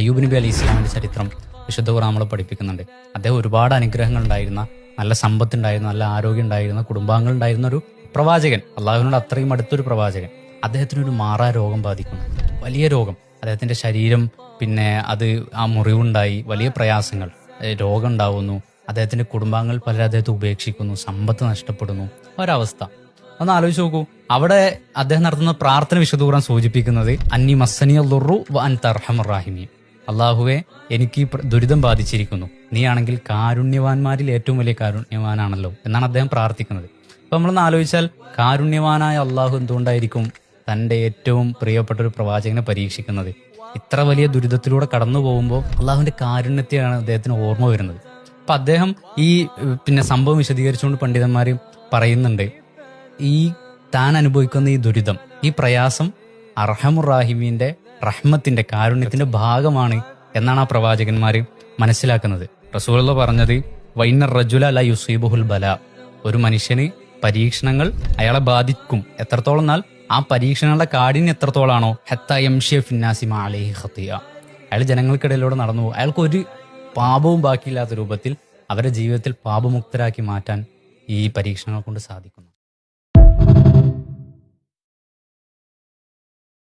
അയ്യൂബ് നബി അലി ഇസ്ലാമിന്റെ ചരിത്രം വിശുദ്ധ നമ്മളെ പഠിപ്പിക്കുന്നുണ്ട്. അദ്ദേഹം ഒരുപാട് അനുഗ്രഹങ്ങൾ ഉണ്ടായിരുന്ന നല്ല സമ്പത്ത് ഉണ്ടായിരുന്ന നല്ല ആരോഗ്യം ഉണ്ടായിരുന്ന കുടുംബാംഗങ്ങൾ ഉണ്ടായിരുന്ന ഒരു പ്രവാചകൻ. അള്ളാഹുവിനോട് അത്രയും അടുത്തൊരു പ്രവാചകൻ. അദ്ദേഹത്തിന് ഒരു മാറാ രോഗം ബാധിക്കുന്നു. വലിയ രോഗം. അദ്ദേഹത്തിന്റെ ശരീരം പിന്നെ അത് ആ മുറിവുണ്ടായി. വലിയ പ്രയാസങ്ങൾ. രോഗം ഉണ്ടാവുന്നു അദ്ദേഹത്തിന്റെ കുടുംബാംഗങ്ങൾ പലരും അദ്ദേഹത്തെ ഉപേക്ഷിക്കുന്നു. സമ്പത്ത് നഷ്ടപ്പെടുന്നു. ഒരവസ്ഥ. ഒന്ന് ആലോചിച്ച് നോക്കൂ. അവിടെ അദ്ദേഹം നടത്തുന്ന പ്രാർത്ഥന വിശുദ്ധ ഖുർആൻ സൂചിപ്പിക്കുന്നത് അന്നി മസ്സനിയ ലുറു വ അൻ തർഹമുറാഹിമി അള്ളാഹുവെ എനിക്ക് ഈ ദുരിതം ബാധിച്ചിരിക്കുന്നു. നീ ആണെങ്കിൽ കാരുണ്യവാന്മാരിൽ ഏറ്റവും വലിയ കാരുണ്യവാനാണല്ലോ എന്നാണ് അദ്ദേഹം പ്രാർത്ഥിക്കുന്നത്. അപ്പൊ നമ്മളൊന്ന് ആലോചിച്ചാൽ കാരുണ്യവാനായ അള്ളാഹു എന്തുകൊണ്ടായിരിക്കും തന്റെ ഏറ്റവും പ്രിയപ്പെട്ട ഒരു പ്രവാചകനെ പരീക്ഷിക്കുന്നത്? ഇത്ര വലിയ ദുരിതത്തിലൂടെ കടന്നു പോകുമ്പോൾ അള്ളാഹുവിന്റെ കാരുണ്യത്തെയാണ് അദ്ദേഹത്തിന് ഓർമ്മ വരുന്നത്. അപ്പൊ അദ്ദേഹം ഈ പിന്നെ സംഭവം വിശദീകരിച്ചുകൊണ്ട് പണ്ഡിതന്മാർ പറയുന്നുണ്ട് ഈ താൻ അനുഭവിക്കുന്ന ഈ ദുരിതം ഈ പ്രയാസം അർഹമുറാഹിമീന്റെ റഹ്മത്തിന്റെ കാരുണ്യത്തിന്റെ ഭാഗമാണ് എന്നാണ് ആ പ്രവാചകന്മാർ മനസ്സിലാക്കുന്നത്. റസൂലുള്ള പറഞ്ഞത് വൈനർ റജുല അല യുസീബുഹുൽ ബല. ഒരു മനുഷ്യന് പരീക്ഷണങ്ങൾ അയാളെ ബാധിക്കും. എത്രത്തോളം എന്നാൽ ആ പരീക്ഷണങ്ങളുടെ കാഠിന്യം എത്രത്തോളാണോ. ഹത്ത യംഷിയ ഫിന്നാസിമ അലൈഹി ഖത്തിയ. അയാൾ ജനങ്ങൾക്കിടയിലൂടെ നടന്നു പോകും അയാൾക്ക് ഒരു പാപവും ബാക്കിയില്ലാത്ത രൂപത്തിൽ അവരുടെ ജീവിതത്തിൽ പാപമുക്തരാക്കി മാറ്റാൻ ഈ പരീക്ഷണങ്ങൾ കൊണ്ട് സാധിക്കുന്നു.